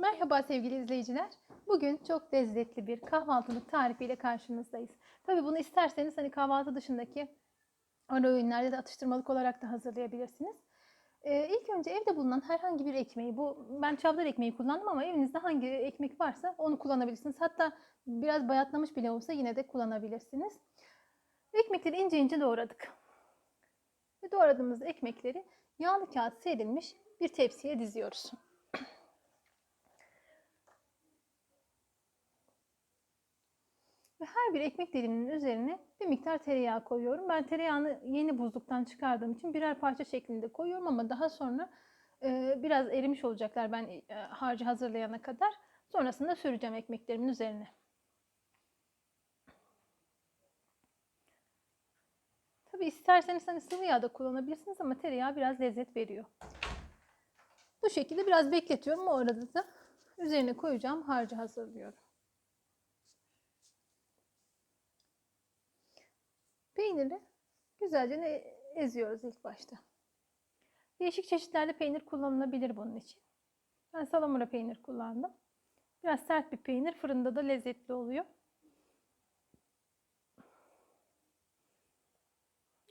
Merhaba sevgili izleyiciler. Bugün çok lezzetli bir kahvaltılık tarifiyle karşınızdayız. Tabii bunu isterseniz hani kahvaltı dışındaki ara öğünlerde de atıştırmalık olarak da hazırlayabilirsiniz. Ee, ilk önce evde bulunan herhangi bir ekmeği, bu ben çavdar ekmeği kullandım ama evinizde hangi ekmek varsa onu kullanabilirsiniz. Hatta biraz bayatlamış bile olsa yine de kullanabilirsiniz. Ekmekleri ince ince doğradık. Ve doğradığımız ekmekleri yağlı kağıt serilmiş bir tepsiye diziyoruz. Ve her bir ekmek diliminin üzerine bir miktar tereyağı koyuyorum. Ben tereyağını yeni buzluktan çıkardığım için birer parça şeklinde koyuyorum ama daha sonra e, biraz erimiş olacaklar ben e, harcı hazırlayana kadar. Sonrasında süreceğim ekmeklerimin üzerine. Tabi isterseniz hani sıvı yağ da kullanabilirsiniz ama tereyağı biraz lezzet veriyor. Bu şekilde biraz bekletiyorum. O arada da üzerine koyacağım harcı hazırlıyorum. Peyniri güzelce eziyoruz ilk başta. Değişik çeşitlerde peynir kullanılabilir bunun için. Ben salamura peynir kullandım. Biraz sert bir peynir. Fırında da lezzetli oluyor.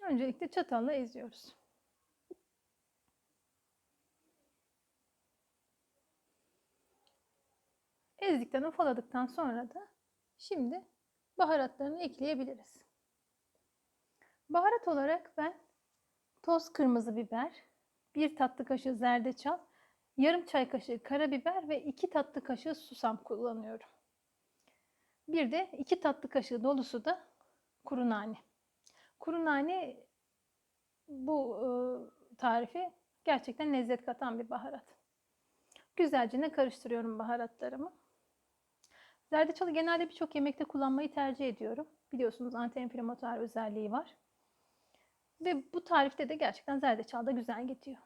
Öncelikle çatalla eziyoruz. Ezdikten ufaladıktan sonra da şimdi baharatlarını ekleyebiliriz. Baharat olarak ben toz kırmızı biber, bir tatlı kaşığı zerdeçal, yarım çay kaşığı karabiber ve iki tatlı kaşığı susam kullanıyorum. Bir de iki tatlı kaşığı dolusu da kuru nane. Kuru nane bu e, tarifi gerçekten lezzet katan bir baharat. Güzelce ne karıştırıyorum baharatlarımı. Zerdeçalı genelde birçok yemekte kullanmayı tercih ediyorum. Biliyorsunuz anti-inflamatuar özelliği var. Ve bu tarifte de gerçekten zerdeçal da güzel gidiyor.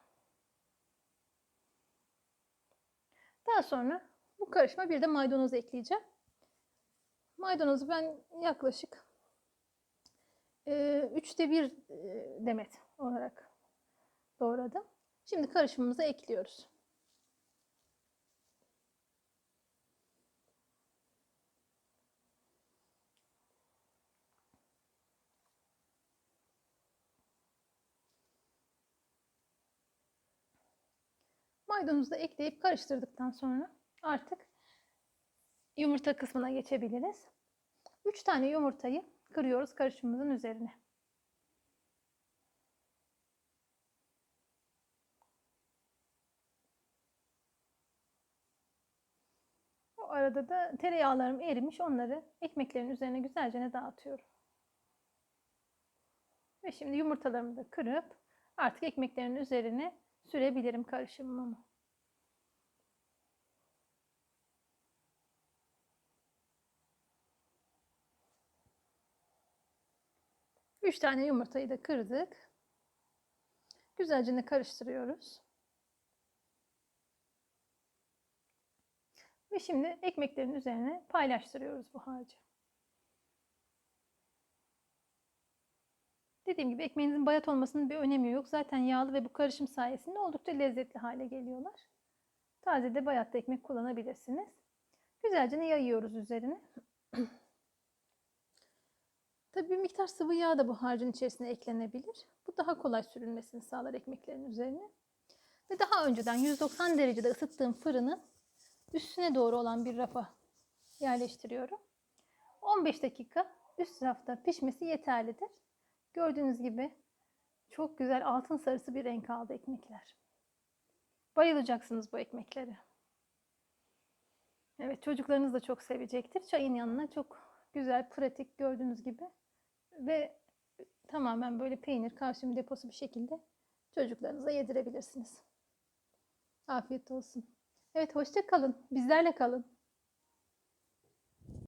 Daha sonra bu karışıma bir de maydanoz ekleyeceğim. Maydanozu ben yaklaşık e, üçte bir e, demet olarak doğradım. Şimdi karışımımıza ekliyoruz. Maydanozu da ekleyip karıştırdıktan sonra artık yumurta kısmına geçebiliriz. 3 tane yumurtayı kırıyoruz karışımımızın üzerine. O arada da tereyağlarım erimiş. Onları ekmeklerin üzerine güzelce dağıtıyorum. Ve şimdi yumurtalarımı da kırıp artık ekmeklerin üzerine sürebilirim karışımımı. Üç tane yumurtayı da kırdık. Güzelce karıştırıyoruz. Ve şimdi ekmeklerin üzerine paylaştırıyoruz bu harcı. Dediğim gibi ekmeğinizin bayat olmasının bir önemi yok. Zaten yağlı ve bu karışım sayesinde oldukça lezzetli hale geliyorlar. Taze de bayatlı ekmek kullanabilirsiniz. Güzelce yayıyoruz üzerine. Tabii bir miktar sıvı yağ da bu harcın içerisine eklenebilir. Bu daha kolay sürülmesini sağlar ekmeklerin üzerine. Ve daha önceden 190 derecede ısıttığım fırının üstüne doğru olan bir rafa yerleştiriyorum. 15 dakika üst rafta pişmesi yeterlidir. Gördüğünüz gibi çok güzel altın sarısı bir renk aldı ekmekler. Bayılacaksınız bu ekmeklere. Evet çocuklarınız da çok sevecektir. Çayın yanına çok güzel, pratik gördüğünüz gibi. Ve tamamen böyle peynir, kalsiyum deposu bir şekilde çocuklarınıza yedirebilirsiniz. Afiyet olsun. Evet hoşça kalın. Bizlerle kalın.